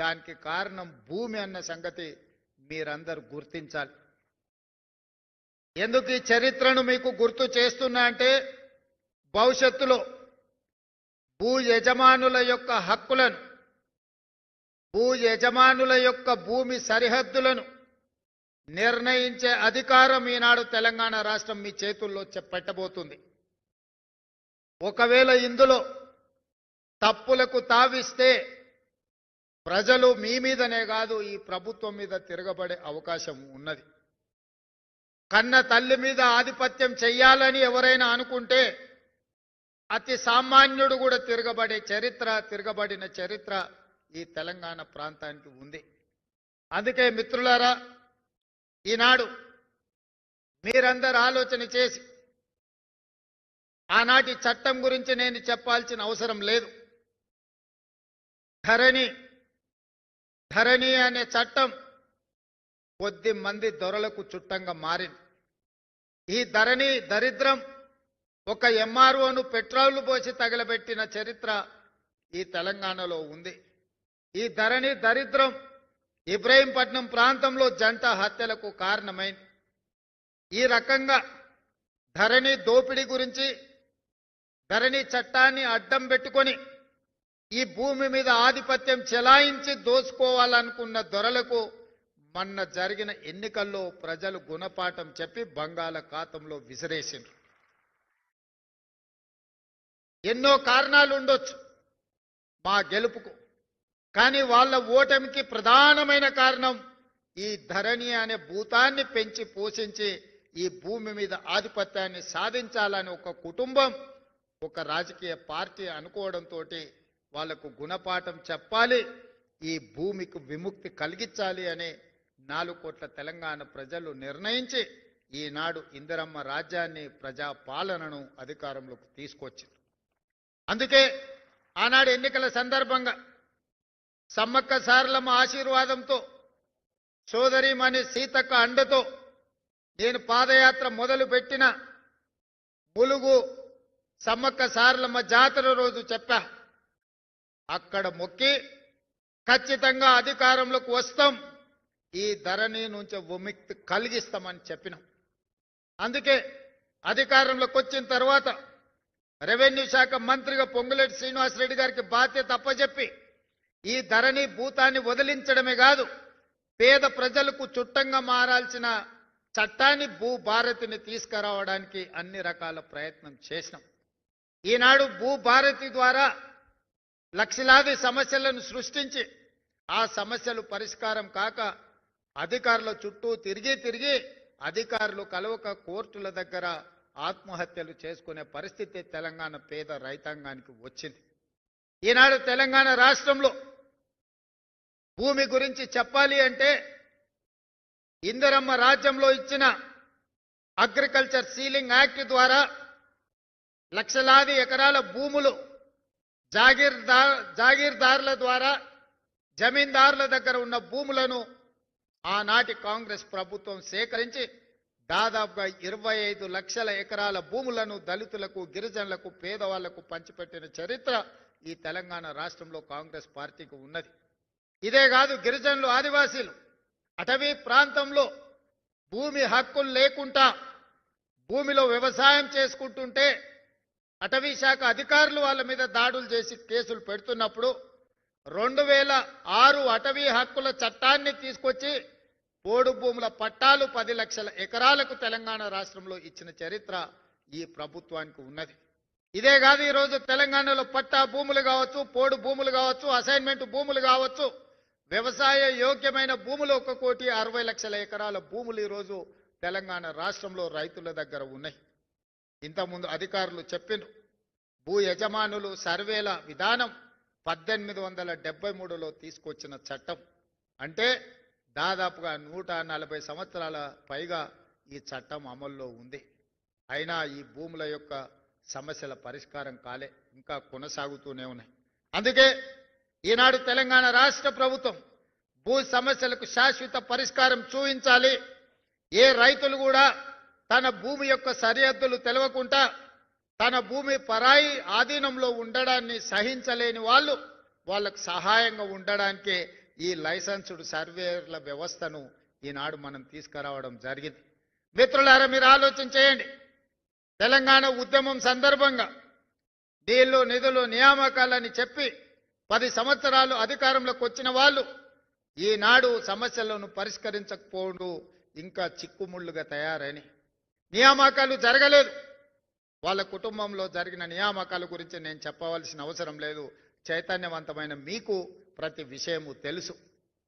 దానికి కారణం భూమి అన్న సంగతి మీరందరూ గుర్తించాలి. ఎందుకు ఈ చరిత్రను మీకు గుర్తు చేస్తున్నా అంటే భవిష్యత్తులో భూ యజమానుల యొక్క హక్కులను భూ యజమానుల యొక్క భూమి సరిహద్దులను నిర్ణయించే అధికారం ఈనాడు తెలంగాణ రాష్ట్రం మీ చేతుల్లో పెట్టబోతుంది. ఒకవేళ ఇందులో తప్పులకు తావిస్తే ప్రజలు మీ మీదనే కాదు ఈ ప్రభుత్వం మీద తిరగబడే అవకాశం ఉన్నది. కన్న తల్లి మీద ఆధిపత్యం చెయ్యాలని ఎవరైనా అనుకుంటే అతి సామాన్యుడు కూడా తిరగబడే చరిత్ర తిరగబడిన చరిత్ర ఈ తెలంగాణ ప్రాంతానికి ఉంది. అందుకే మిత్రులారా ఈనాడు మీరందరూ ఆలోచన చేసి ఆనాటి చట్టం గురించి నేను చెప్పాల్సిన అవసరం లేదు. ధరణి ధరణి అనే చట్టం కొద్ది మంది దొరలకు చుట్టంగా మారింది. ఈ ధరణి దరిద్రం ఒక ఎంఆర్ఓను పెట్రోల్ పోసి తగలబెట్టిన చరిత్ర ఈ తెలంగాణలో ఉంది. ఈ ధరణి దరిద్రం ఇబ్రహీంపట్నం ప్రాంతంలో జంట హత్యలకు కారణమైంది. ఈ రకంగా ధరణి దోపిడీ గురించి ధరణి చట్టాన్ని అడ్డం పెట్టుకొని ఈ భూమి మీద ఆధిపత్యం చెలాయించి దోసుకోవాలనుకున్న దొరలకు మొన్న జరిగిన ఎన్నికల్లో ప్రజలు గుణపాఠం చెప్పి బంగాళాఖాతంలో విసిరేసిండ్రు. ఎన్నో కారణాలు ఉండొచ్చు మా గెలుపుకు కానీ వాళ్ళ ఓటమికి ప్రధానమైన కారణం ఈ ధరణి అనే భూతాన్ని పెంచి పోషించి ఈ భూమి మీద ఆధిపత్యాన్ని సాధించాలని ఒక కుటుంబం ఒక రాజకీయ పార్టీ అనుకోవడంతో వాళ్ళకు గుణపాఠం చెప్పాలి ఈ భూమికి విముక్తి కలిగించాలి అనే నాలుగు కోట్ల తెలంగాణ ప్రజలు నిర్ణయించి ఈనాడు ఇందిరమ్మ రాజ్యాన్ని ప్రజా పాలనను అధికారంలోకి తీసుకొచ్చింది. అందుకే ఆనాడు ఎన్నికల సందర్భంగా సమ్మక్క సారలమ్మ ఆశీర్వాదంతో సోదరిమణి సీతక్క అండతో నేను పాదయాత్ర మొదలు పెట్టిన ములుగు సమ్మక్క సారలమ్మ జాతర రోజు చెప్పా. అక్కడ మొక్కి ఖచ్చితంగా అధికారంలోకి వస్తాం. ఈ ధరణి నుంచి విముక్తి కలిగిస్తామని చెప్పినాం. అందుకే అధికారంలోకి వచ్చిన తర్వాత రెవెన్యూ శాఖ మంత్రిగా పొంగులేటి శ్రీనివాసరెడ్డి గారికి బాధ్యత అప్పచెప్పి ఈ ధరణి భూతాన్ని వదిలించడమే కాదు పేద ప్రజలకు చుట్టంగా మారాల్సిన చట్టాన్ని భూ భారతిని తీసుకురావడానికి అన్ని రకాల ప్రయత్నం చేసినాం. ఈనాడు భూ భారతి ద్వారా లక్షలాది సమస్యలను సృష్టించి ఆ సమస్యలు పరిష్కారం కాక అధికారుల చుట్టూ తిరిగి తిరిగి అధికారులు కలవక కోర్టుల దగ్గర ఆత్మహత్యలు చేసుకునే పరిస్థితి తెలంగాణ పేద రైతాంగానికి వచ్చింది. ఈనాడు తెలంగాణ రాష్ట్రంలో భూమి గురించి చెప్పాలి అంటే ఇందిరమ్మ రాజ్యంలో ఇచ్చిన అగ్రికల్చర్ సీలింగ్ యాక్ట్ ద్వారా లక్షలాది ఎకరాల భూములు జాగీర్దార్ జాగీర్దారుల ద్వారా జమీందారుల దగ్గర ఉన్న భూములను ఆనాటి కాంగ్రెస్ ప్రభుత్వం సేకరించి దాదాపుగా ఇరవై ఐదు లక్షల ఎకరాల భూములను దళితులకు గిరిజనులకు పేదవాళ్ళకు పంచిపెట్టిన చరిత్ర ఈ తెలంగాణ రాష్ట్రంలో కాంగ్రెస్ పార్టీకి ఉన్నది. ఇదే కాదు గిరిజనులు ఆదివాసీలు అటవీ ప్రాంతంలో భూమి హక్కులు లేకుండా భూమిలో వ్యవసాయం చేసుకుంటుంటే అటవీ శాఖ అధికారులు వాళ్ళ మీద దాడులు చేసి కేసులు పెడుతున్నప్పుడు రెండు వేల ఆరు అటవీ హక్కుల చట్టాన్ని తీసుకొచ్చి పోడు భూముల పట్టాలు పది లక్షల ఎకరాలకు తెలంగాణ రాష్ట్రంలో ఇచ్చిన చరిత్ర ఈ ప్రభుత్వానికి ఉన్నది. ఇదే కాదు ఈరోజు తెలంగాణలో పట్టా భూములు కావచ్చు పోడు భూములు కావచ్చు అసైన్మెంట్ భూములు కావచ్చు వ్యవసాయ యోగ్యమైన భూములు ఒక కోటి అరవై లక్షల ఎకరాల భూములు ఈరోజు తెలంగాణ రాష్ట్రంలో రైతుల దగ్గర ఉన్నాయి. ఇంతకుముందు అధికారులు చెప్పిండ్రు భూ యజమానులు సర్వేల విధానం పద్దెనిమిది వందల డెబ్బై మూడులో తీసుకొచ్చిన చట్టం. అంటే దాదాపుగా నూట నలభై సంవత్సరాల పైగా ఈ చట్టం అమల్లో ఉంది. అయినా ఈ భూముల యొక్క సమస్యల పరిష్కారం కాలే. ఇంకా కొనసాగుతూనే ఉన్నాయి. అందుకే ఈనాడు తెలంగాణ రాష్ట్ర ప్రభుత్వం భూ సమస్యలకు శాశ్వత పరిష్కారం చూపించాలి ఏ రైతులు కూడా తన భూమి యొక్క సరిహద్దులు తెలవకుండా తన భూమి పరాయి ఆధీనంలో ఉండడాన్ని సహించలేని వాళ్ళు వాళ్ళకు సహాయంగా ఉండడానికే ఈ లైసెన్స్డ్ సర్వేయర్ల వ్యవస్థను ఈనాడు మనం తీసుకురావడం జరిగింది. మిత్రులారా మీరు ఆలోచన చేయండి. తెలంగాణ ఉద్యమం సందర్భంగా నీళ్ళు నిధులు నియామకాలని చెప్పి పది సంవత్సరాలు అధికారంలోకి వచ్చిన వాళ్ళు ఈనాడు సమస్యలను పరిష్కరించకపోవడం ఇంకా చిక్కుముళ్ళుగా తయారని నియామకాలు జరగలేదు. వాళ్ళ కుటుంబంలో జరిగిన నియామకాల గురించి నేను చెప్పవలసిన అవసరం లేదు. చైతన్యవంతమైన మీకు ప్రతి విషయము తెలుసు.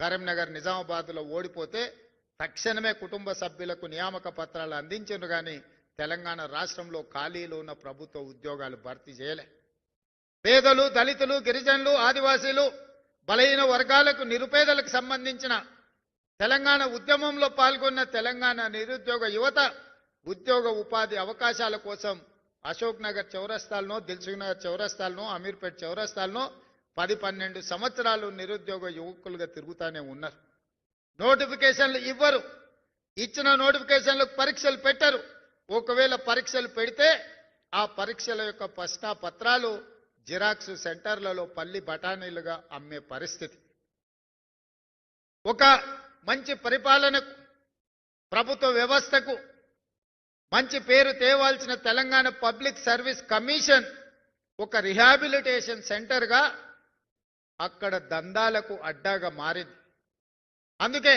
కరీంనగర్ నిజామాబాద్లో ఓడిపోతే తక్షణమే కుటుంబ సభ్యులకు నియామక పత్రాలు అందించను కానీ తెలంగాణ రాష్ట్రంలో ఖాళీలు ఉన్న ప్రభుత్వ ఉద్యోగాలు భర్తీ చేయలే. పేదలు దళితులు గిరిజనులు ఆదివాసీలు బలహీన వర్గాలకు నిరుపేదలకు సంబంధించిన తెలంగాణ ఉద్యమంలో పాల్గొన్న తెలంగాణ నిరుద్యోగ యువత ఉద్యోగ ఉపాధి అవకాశాల కోసం అశోక్ నగర్ చౌరస్తాలను దిల్సుఖ్ నగర్ చౌరస్తాలను అమీర్పేట్ చౌరస్తాలను పది పన్నెండు సంవత్సరాలు నిరుద్యోగ యువకులుగా తిరుగుతూనే ఉన్నారు. నోటిఫికేషన్లు ఇవ్వరు. ఇచ్చిన నోటిఫికేషన్లకు పరీక్షలు పెట్టరు. ఒకవేళ పరీక్షలు పెడితే ఆ పరీక్షల యొక్క ప్రశ్న పత్రాలు జిరాక్స్ సెంటర్లలో పల్లి బఠానీలుగా అమ్మే పరిస్థితి. ఒక మంచి పరిపాలనకు ప్రభుత్వ వ్యవస్థకు మంచి పేరు తేవాల్సిన తెలంగాణ పబ్లిక్ సర్వీస్ కమిషన్ ఒక రిహాబిలిటేషన్ సెంటర్గా అక్కడ దందాలకు అడ్డాగా మారింది. అందుకే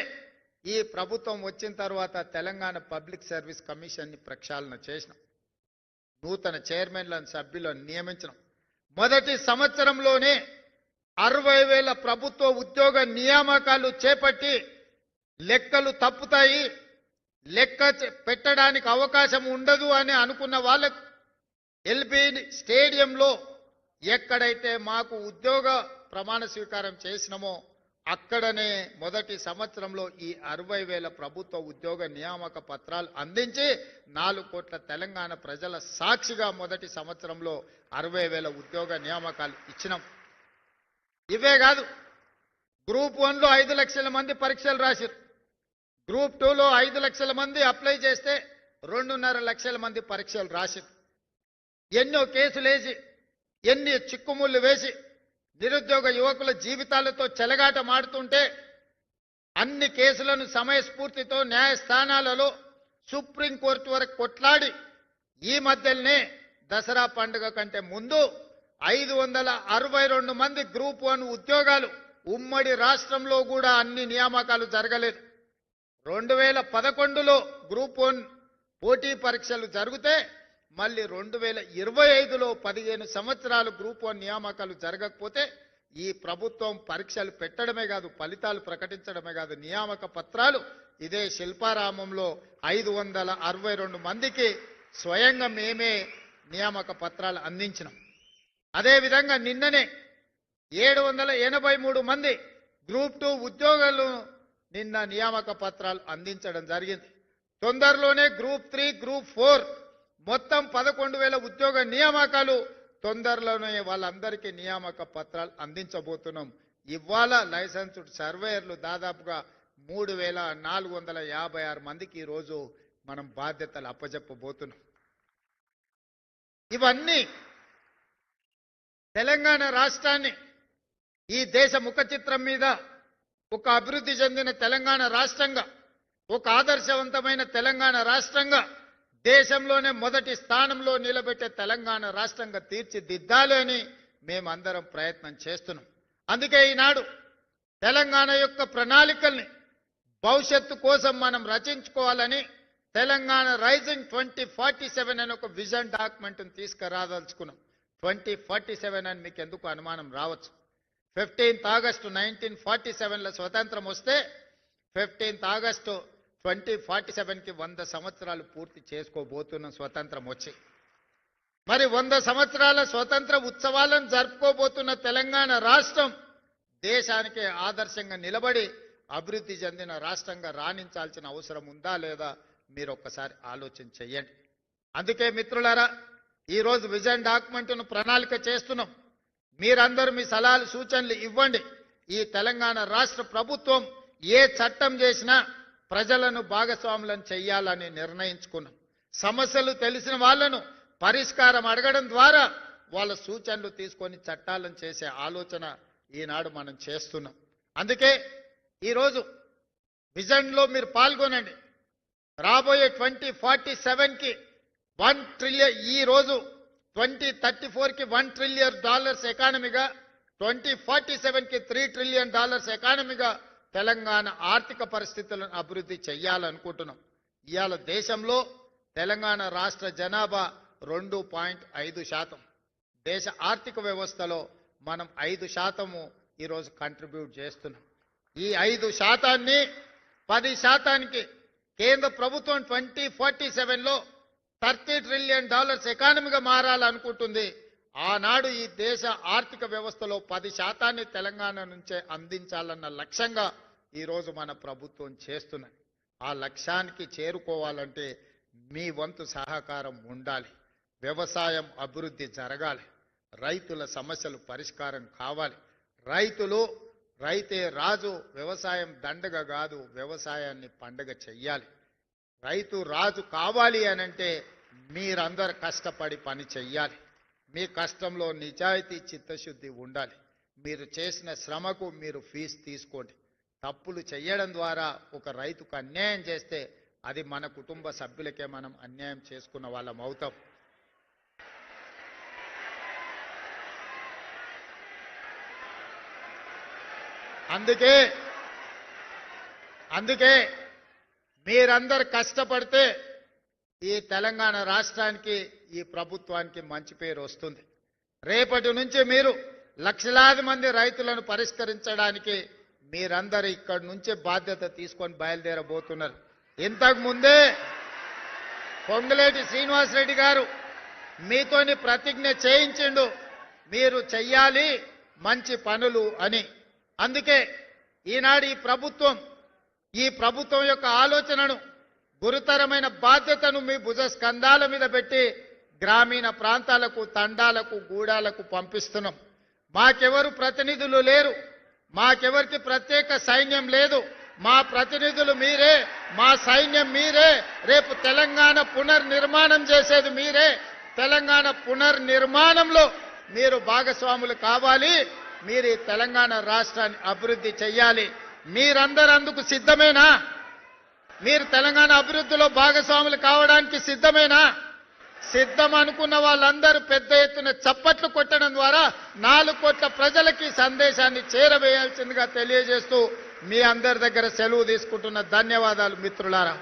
ఈ ప్రభుత్వం వచ్చిన తర్వాత తెలంగాణ పబ్లిక్ సర్వీస్ కమిషన్ని ప్రక్షాళన చేసినాం. నూతన చైర్మన్లను సభ్యులను నియమించడం మొదటి సంవత్సరంలోనే అరవై వేల ప్రభుత్వ ఉద్యోగ నియామకాలు చేపట్టి లెక్కలు తప్పుతాయి. లెక్క పెట్టడానికి అవకాశం ఉండదు అని అనుకున్న వాళ్ళకు ఎల్బీ స్టేడియంలో ఎక్కడైతే మాకు ఉద్యోగ ప్రమాణ స్వీకారం చేసినామో అక్కడనే మొదటి సంవత్సరంలో ఈ అరవై వేల ప్రభుత్వ ఉద్యోగ నియామక పత్రాలు అందించి నాలుగు కోట్ల తెలంగాణ ప్రజల సాక్షిగా మొదటి సంవత్సరంలో అరవై వేల ఉద్యోగ నియామకాలు ఇచ్చినాం. ఇవే కాదు గ్రూప్ వన్లో ఐదు లక్షల మంది పరీక్షలు రాశారు గ్రూప్ టూలో ఐదు లక్షల మంది అప్లై చేస్తే రెండున్నర లక్షల మంది పరీక్షలు రాశారు ఎన్నో కేసులు వేసి ఎన్ని చిక్కుముళ్ళు వేసి నిరుద్యోగ యువకుల జీవితాలతో చెలగాట మాడుతుంటే అన్ని కేసులను సమయస్ఫూర్తితో న్యాయస్థానాలలో సుప్రీంకోర్టు వరకు కొట్లాడి ఈ మధ్యలోనే దసరా పండుగ కంటే ముందు ఐదు వందల అరవై రెండు మంది గ్రూప్ వన్ ఉద్యోగాలు ఉమ్మడి రాష్ట్రంలో కూడా అన్ని నియామకాలు జరగలేదు. రెండు వేల పదకొండులో గ్రూప్ వన్ పోటీ పరీక్షలు జరిగితే మళ్ళీ రెండు వేల ఇరవై ఐదులో పదిహేను సంవత్సరాలు గ్రూప్ వన్ నియామకాలు జరగకపోతే ఈ ప్రభుత్వం పరీక్షలు పెట్టడమే కాదు ఫలితాలు ప్రకటించడమే కాదు నియామక పత్రాలు ఇదే శిల్పారామంలో ఐదు వందల అరవై రెండు మందికి స్వయంగా మేమే నియామక పత్రాలు అందించినాం. అదేవిధంగా నిన్ననే ఏడు వందల ఎనభై మూడు మంది గ్రూప్ టూ ఉద్యోగాలు నిన్న నియామక పత్రాలు అందించడం జరిగింది. తొందరలోనే గ్రూప్ త్రీ గ్రూప్ ఫోర్ మొత్తం పదకొండు వేల ఉద్యోగ నియామకాలు తొందరలోనే వాళ్ళందరికీ నియామక పత్రాలు అందించబోతున్నాం. ఇవాళ లైసెన్స్డ్ సర్వేయర్లు దాదాపుగా మూడు వేల నాలుగు వందల యాభై ఆరు మందికి ఈరోజు మనం బాధ్యతలు అప్పజెప్పబోతున్నాం. ఇవన్నీ తెలంగాణ రాష్ట్రాన్ని ఈ దేశ ముఖ చిత్రం మీద ఒక అభివృద్ధి చెందిన తెలంగాణ రాష్ట్రంగా ఒక ఆదర్శవంతమైన తెలంగాణ రాష్ట్రంగా దేశంలోనే మొదటి స్థానంలో నిలబెట్టే తెలంగాణ రాష్ట్రంగా తీర్చిదిద్దాలి అని మేమందరం ప్రయత్నం చేస్తున్నాం. అందుకే ఈనాడు తెలంగాణ యొక్క ప్రణాళికల్ని భవిష్యత్తు కోసం మనం రచించుకోవాలని Telangana rising twenty forty seven అని ఒక విజన్ డాక్యుమెంట్ని తీసుకురాదలుచుకున్నాం. ట్వంటీ ఫార్టీ సెవెన్ అని మీకు ఎందుకు అనుమానం రావచ్చు? ఫిఫ్టీన్త్ ఆగస్టు నైన్టీన్ ఫార్టీ సెవెన్లో స్వతంత్రం వస్తే ఫిఫ్టీన్త్ ఆగస్టు ట్వంటీ ఫార్టీ సెవెన్కి వంద సంవత్సరాలు పూర్తి చేసుకోబోతున్న స్వతంత్రం వచ్చి. మరి వంద సంవత్సరాల స్వతంత్ర ఉత్సవాలను జరుపుకోబోతున్న తెలంగాణ రాష్ట్రం దేశానికి ఆదర్శంగా నిలబడి అభివృద్ధి చెందిన రాష్ట్రంగా రాణించాల్సిన అవసరం ఉందా లేదా మీరు ఒక్కసారి ఆలోచన చెయ్యండి అందుకే మిత్రులారా ఈరోజు విజన్ డాక్యుమెంట్ను ప్రణాళిక చేస్తున్నాం. మీరందరూ మీ సలహాలు సూచనలు ఇవ్వండి. ఈ తెలంగాణ రాష్ట్ర ప్రభుత్వం ఏ చట్టం చేసినా ప్రజలను భాగస్వాములను చెయ్యాలని నిర్ణయించుకున్నాం. సమస్యలు తెలిసిన వాళ్ళను పరిష్కారం అడగడం ద్వారా వాళ్ళ సూచనలు తీసుకొని చట్టాలను చేసే ఆలోచన ఈనాడు మనం చేస్తున్నాం. అందుకే ఈరోజు విజన్లో మీరు పాల్గొనండి. రాబోయే ట్వంటీ ఫార్టీ సెవెన్కి వన్ ట్రిలియన్ ఈ రోజు ట్వంటీ థర్టీ ఫోర్కి వన్ ట్రిలియన్ డాలర్స్ ఎకానమీగా ట్వంటీ ఫార్టీ సెవెన్కి త్రీ ట్రిలియన్ డాలర్స్ ఎకానమీగా తెలంగాణ ఆర్థిక పరిస్థితులను అభివృద్ధి చేయాలనుకుంటున్నాం ఇవాళ దేశంలో తెలంగాణ రాష్ట్ర జనాభా రెండు పాయింట్ ఐదు శాతం. దేశ ఆర్థిక వ్యవస్థలో మనం ఐదు శాతము ఈరోజు కంట్రిబ్యూట్ చేస్తున్నాం. ఈ ఐదు శాతాన్ని పది శాతానికి కేంద్ర ప్రభుత్వం ట్వంటీ ఫార్టీ సెవెన్లో థర్టీ ట్రిలియన్ డాలర్స్ ఎకానమీగా మారాలనుకుంటుంది. ఆనాడు ఈ దేశ ఆర్థిక వ్యవస్థలో పది శాతాన్ని తెలంగాణ నుంచే అందించాలన్న లక్ష్యంగా ఈరోజు మన ప్రభుత్వం చేస్తున్నది. ఆ లక్ష్యానికి చేరుకోవాలంటే మీ వంతు సహకారం ఉండాలి. వ్యవసాయం అభివృద్ధి జరగాలి. రైతుల సమస్యలు పరిష్కారం కావాలి. రైతులు రైతే రాజు వ్యవసాయం దండగ కాదు వ్యవసాయాన్ని పండగ చెయ్యాలి. రైతు రాజు కావాలి అనంటే మీరందరు కష్టపడి పని చెయ్యాలి. మీ కష్టంలో నిజాయితీ చిత్తశుద్ధి ఉండాలి. మీరు చేసిన శ్రమకు మీరు ఫీజు తీసుకోండి. తప్పులు చేయడం ద్వారా ఒక రైతుకు అన్యాయం చేస్తే అది మన కుటుంబ సభ్యులకే మనం అన్యాయం చేసుకున్న వాళ్ళం అవుతాం. అందుకే అందుకే మీరందరు కష్టపడితే ఈ తెలంగాణ రాష్ట్రానికి ఈ ప్రభుత్వానికి మంచి పేరు వస్తుంది. రేపటి నుంచి మీరు లక్షలాది మంది రైతులను పరిష్కరించడానికి మీరందరూ ఇక్కడి నుంచే బాధ్యత తీసుకొని బయలుదేరబోతున్నారు. ఇంతకు ముందే పొంగులేటి శ్రీనివాసరెడ్డి గారు మీతోని ప్రతిజ్ఞ చేయించిండు మీరు చెయ్యాలి మంచి పనులు అని. అందుకే ఈనాడు ఈ ప్రభుత్వం ఈ ప్రభుత్వం యొక్క ఆలోచనను గురుతరమైన బాధ్యతను మీ భుజ స్కంధాల మీద పెట్టి గ్రామీణ ప్రాంతాలకు తండాలకు గూడాలకు పంపిస్తున్నాం. మాకెవరు ప్రతినిధులు లేరు. మాకెవరికి ప్రత్యేక సైన్యం లేదు. మా ప్రతినిధులు మీరే. మా సైన్యం మీరే. రేపు తెలంగాణ పునర్నిర్మాణం చేసేది మీరే. తెలంగాణ పునర్నిర్మాణంలో మీరు భాగస్వాములు కావాలి. మీరు తెలంగాణ రాష్ట్రాన్ని అభివృద్ధి చెయ్యాలి. మీరందరూ అందుకు సిద్ధమేనా? మీరు తెలంగాణ అభివృద్ధిలో భాగస్వాములు కావడానికి సిద్ధమేనా? సిద్ధం అనుకున్న వాళ్ళందరూ పెద్ద ఎత్తున చప్పట్లు కొట్టడం ద్వారా నాలుగు కోట్ల ప్రజలకి సందేశాన్ని చేరవేయాల్సిందిగా తెలియజేస్తూ మీ అందరి దగ్గర సెలవు తీసుకుంటున్న ధన్యవాదాలు మిత్రులారా.